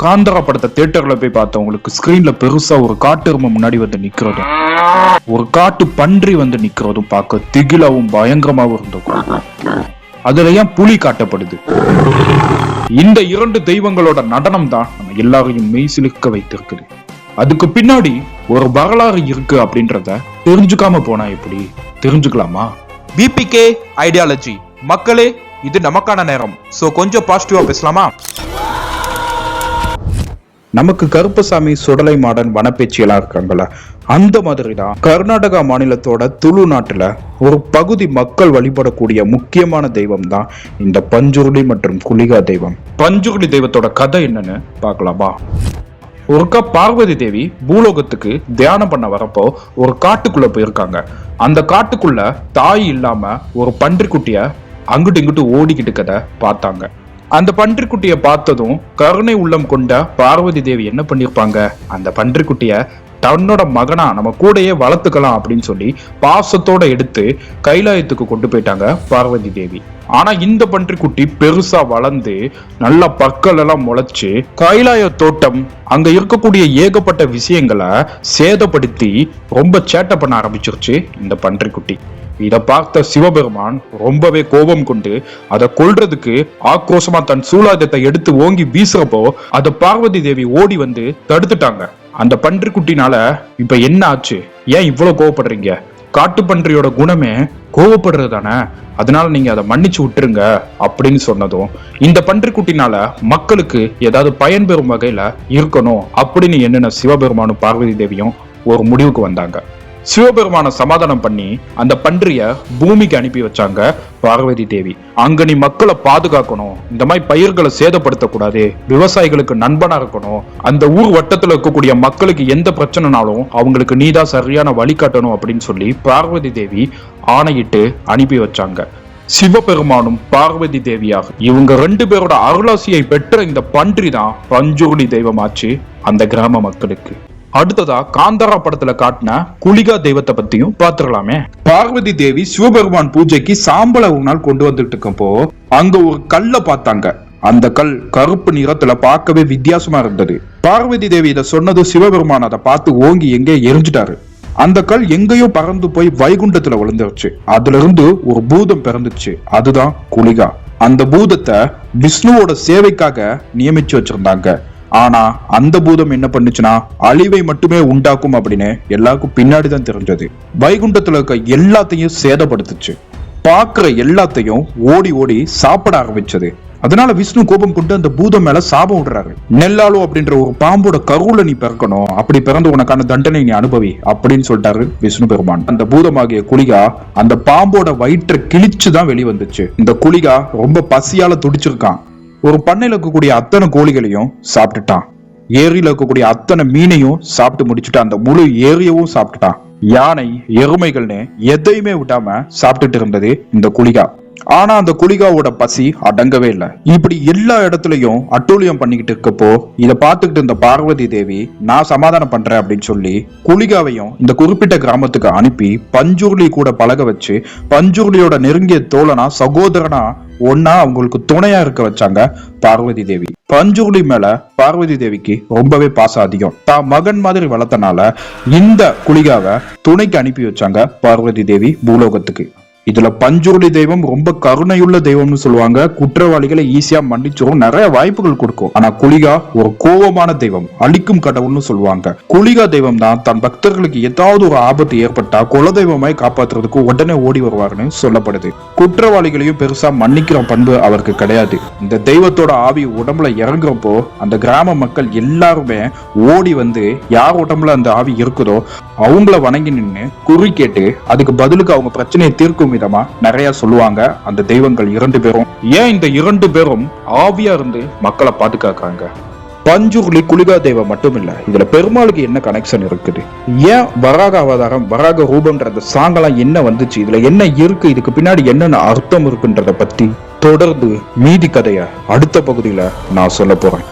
காந்தரா படத்தை தியேட்டர்ல போய் பார்த்தவங்களுக்கு ஸ்கிரீன்ல பெருசா ஒரு காட்டெருமை முன்னாடி வந்து நிக்கிறதும் ஒரு காட்டு பன்றி வந்து நிக்கிறதும் பார்க்க திகிலாவும் பயங்கரமாவும் இருந்திருக்கும் அதுல ஏன் புலி காட்டப்படுது? இந்த இரண்டு தெய்வங்களோட நடனம் தான் நம்ம எல்லாரையும் மெய் சிலுக்க வைத்திருக்குது. அதுக்கு பின்னாடி ஒரு வரலாறு இருக்கு அப்படின்றத தெரிஞ்சுக்காம போனா எப்படி? தெரிஞ்சுக்கலாமா? பிபிகே ஐடியாலஜி மக்களே இது நமக்கான நேரம். சோ கொஞ்சம் பாசிட்டிவா பேசலாமா? நமக்கு கருப்பசாமி சுடலை மாடன் வனப்பேச்சியெல்லாம் இருக்காங்கல்ல அந்த மாதிரி தான் கர்நாடகா மாநிலத்தோட துளு நாட்டுல ஒரு பகுதி மக்கள் வழிபடக்கூடிய முக்கியமான தெய்வம் தான் இந்த பஞ்சுருளி மற்றும் குளிகா தெய்வம். பஞ்சுருளி தெய்வத்தோட கதை என்னன்னு பார்க்கலாமா? ஒருக்கா பார்வதி தேவி பூலோகத்துக்கு தியானம் பண்ண வரப்போ ஒரு காட்டுக்குள்ள போயிருக்காங்க. அந்த காட்டுக்குள்ள தாய் இல்லாம ஒரு பன்றிக்குட்டிய அங்கிட்டு இங்கிட்டு ஓடிக்கிட்டு கதை பார்த்தாங்க. அந்த பன்றிக்குட்டிய பார்த்ததும் கருணை உள்ளம் கொண்ட பார்வதி தேவி என்ன பண்ணிருப்பாங்க அந்த பன்றிக்குட்டிய தன்னோட மகனா நம்ம கூடயே வளர்த்துக்கலாம் அப்படின்னு சொல்லி பாசத்தோட எடுத்து கைலாயத்துக்கு கொண்டு போயிட்டாங்க பார்வதி தேவி. ஆனா இந்த பன்றிக்குட்டி பெருசா வளர்ந்து நல்ல பற்கள் எல்லாம் முளைச்சு கைலாய தோட்டம் அங்க இருக்கக்கூடிய ஏகப்பட்ட விஷயங்களை சேதப்படுத்தி ரொம்ப சேட்டை பண்ண ஆரம்பிச்சிருச்சு இந்த பன்றிக்குட்டி. இதை பார்த்த சிவபெருமான் ரொம்பவே கோபம் கொண்டு அதை கொள்றதுக்கு ஆக்ரோஷமா தன் சூலாயுதத்தை எடுத்து ஓங்கி வீசுறப்போ அதை பார்வதி தேவி ஓடி வந்து தடுத்துட்டாங்க. அந்த பன்றிக்குட்டினால இப்ப என்ன ஆச்சு? ஏன் இவ்வளவு கோவப்படுறீங்க? காட்டு பன்றியோட குணமே கோவப்படுறது தானே? அதனால நீங்க அதை மன்னிச்சு விட்டுருங்க அப்படின்னு சொன்னதும் இந்த பன்றிக்குட்டினால மக்களுக்கு ஏதாவது பயன்பெறும் வகையில இருக்கணும் அப்படின்னு என்னென்ன சிவபெருமானும் பார்வதி தேவியும் ஒரு முடிவுக்கு வந்தாங்க. சிவபெருமான சமாதானம் பண்ணி அந்த பன்றிய பூமிக்கு அனுப்பி வச்சாங்க பார்வதி தேவி. அங்க நீ மக்களை பாதுகாக்கணும். இந்த மாதிரி பயிர்களை சேதப்படுத்தக்கூடாது. விவசாயிகளுக்கு நண்பனா இருக்கணும். அந்த ஊர் வட்டத்துல இருக்கக்கூடிய மக்களுக்கு எந்த பிரச்சனைனாலும் அவங்களுக்கு நீதான் சரியான வழிகாட்டணும் அப்படின்னு சொல்லி பார்வதி தேவி ஆணையிட்டு அனுப்பி வச்சாங்க. சிவபெருமானும் பார்வதி தேவியாக இவங்க ரெண்டு பேரோட அருளாசியை பெற்ற இந்த பன்றி தான் பஞ்சூர்லி தெய்வமாச்சு அந்த கிராம மக்களுக்கு. அடுத்ததா காந்தாரா படத்துல காட்டின குளிகா தெய்வத்தை பத்தியும் பாத்துடலாமே பார்வதி தேவி சிவபெருமான் பூஜைக்கு சாம்பலை ஒரு நாள் கொண்டு வந்துட்டு இருக்கப்போ அங்க ஒரு கல்லை பார்த்தாங்க. அந்த கல் கருப்பு நிறத்துல பார்க்கவே வித்தியாசமா இருந்தது. பார்வதி தேவி இதை சொன்னதும் சிவபெருமான் அதை பார்த்து ஓங்கி எங்கே எரிஞ்சிட்டாரு. அந்த கல் எங்கேயோ பறந்து போய் வைகுண்டத்துல விழுந்துருச்சு. அதுல இருந்து ஒரு பூதம் பிறந்துச்சு. அதுதான் குளிகா. அந்த பூதத்தை விஷ்ணுவோட சேவைக்காக நியமிச்சு வச்சிருந்தாங்க. ஆனா அந்த பூதம் என்ன பண்ணுச்சுன்னா அழிவை மட்டுமே உண்டாக்கும் அப்படின்னு எல்லாருக்கும் பின்னாடி தான் தெரிஞ்சது. வைகுண்டத்துல இருக்க எல்லாத்தையும் சேதப்படுத்துச்சு. பார்க்குற எல்லாத்தையும் ஓடி ஓடி சாப்பிட ஆரம்பிச்சது. அதனால விஷ்ணு கோபம் கொண்டு அந்த பூதம் மேல சாபம் விடுறாரு. நெல்லாலோ அப்படின்ற ஒரு பாம்போட கருவுல நீ பிறக்கணும். அப்படி பிறந்து உனக்கான தண்டனை நீ அனுபவி அப்படின்னு சொல்லிட்டாரு விஷ்ணு பெருமான். அந்த பூதமாகிய குளிகா அந்த பாம்போட வயிற்றை கிழிச்சு தான் வெளிவந்துச்சு. இந்த குளிகா ரொம்ப பசியால துடிச்சிருக்கான். ஒரு பண்ணையில இருக்கக்கூடிய அத்தனை கோழிகளையும் சாப்பிட்டுட்டான். ஏரியில இருக்கக்கூடிய அத்தனை மீனையும் சாப்பிட்டு முடிச்சுட்டு அந்த முழு ஏரியவும் சாப்பிட்டுட்டான். யானை எருமைகள்னு எதையுமே விடாம சாப்பிட்டுட்டு இருந்தது இந்த குளிகா. ஆனா அந்த குளிகாவோட பசி அடங்கவே இல்லை. இப்படி எல்லா இடத்துலயும் அட்டூழியம் பண்ணிக்கிட்டு இருக்கப்போ இதை பார்த்துக்கிட்டு இருந்த பார்வதி தேவி நான் சமாதானம் பண்றேன் அப்படின்னு சொல்லி குளிகாவையும் இந்த குறிப்பிட்ட கிராமத்துக்கு அனுப்பி பஞ்சூர்லி கூட பழக வச்சு பஞ்சூர்லியோட நெருங்கிய தோழனா சகோதரனா ஒன்னா அவங்களுக்கு துணையா இருக்க வச்சாங்க பார்வதி தேவி. பஞ்சுகுலி மேல பார்வதி தேவிக்கு ரொம்பவே பாசம் அதிகம். தான் மகன் மாதிரி வளர்த்தனால இந்த குளிகாவை துணைக்கு அனுப்பி வச்சாங்க பார்வதி தேவி பூலோகத்துக்கு. இதுல பஞ்சுருளி தெய்வம் ரொம்ப கருணையுள்ள தெய்வம்னு சொல்லுவாங்க. குற்றவாளிகளை ஈஸியா மன்னிச்சிரும். நிறைய வாய்ப்புகள் கொடுக்கும். ஆனா குளிகா ஒரு கோபமான தெய்வம். அழிக்கும் கடவுள்னு சொல்லுவாங்க. குளிகா தெய்வம் தான் தன் பக்தர்களுக்கு ஏதாவது ஒரு ஆபத்து ஏற்பட்டா குலதெய்வமாய் காப்பாத்துறதுக்கு உடனே ஓடி வருவாருன்னு சொல்லப்படுது. குற்றவாளிகளையும் பெருசா மன்னிக்கிற பண்பு அவருக்கு கிடையாது. இந்த தெய்வத்தோட ஆவி உடம்புல இறங்குறப்போ அந்த கிராம மக்கள் எல்லாருமே ஓடி வந்து யார் உடம்புல அந்த ஆவி இருக்குதோ அவங்கள வணங்கி நின்று குறி கேட்டு அதுக்கு பதிலுக்கு அவங்க பிரச்சனையை தீர்க்கும் விதமா நிறைய சொல்லுவாங்க. அந்த தெய்வங்கள் இரண்டு பேரும். ஏன் இந்த இரண்டு பேரும் ஆவியா இருந்து மக்களை பாதுகாக்கிறாங்க? பஞ்சுருளி குளிகா தெய்வம் மட்டும் இல்ல இதுல பெருமாளுக்கு என்ன கனெக்ஷன் இருக்குது? ஏன் வராக அவதாரம் வராக ரூபம்ன்ற சாங்கெல்லாம் என்ன வந்துச்சு? இதுல என்ன இருக்கு? இதுக்கு பின்னாடி என்னென்ன அர்த்தம் இருக்குன்றத பத்தி தொடர்ந்து மீதி கதைய அடுத்த பகுதியில நான் சொல்ல போறேன்.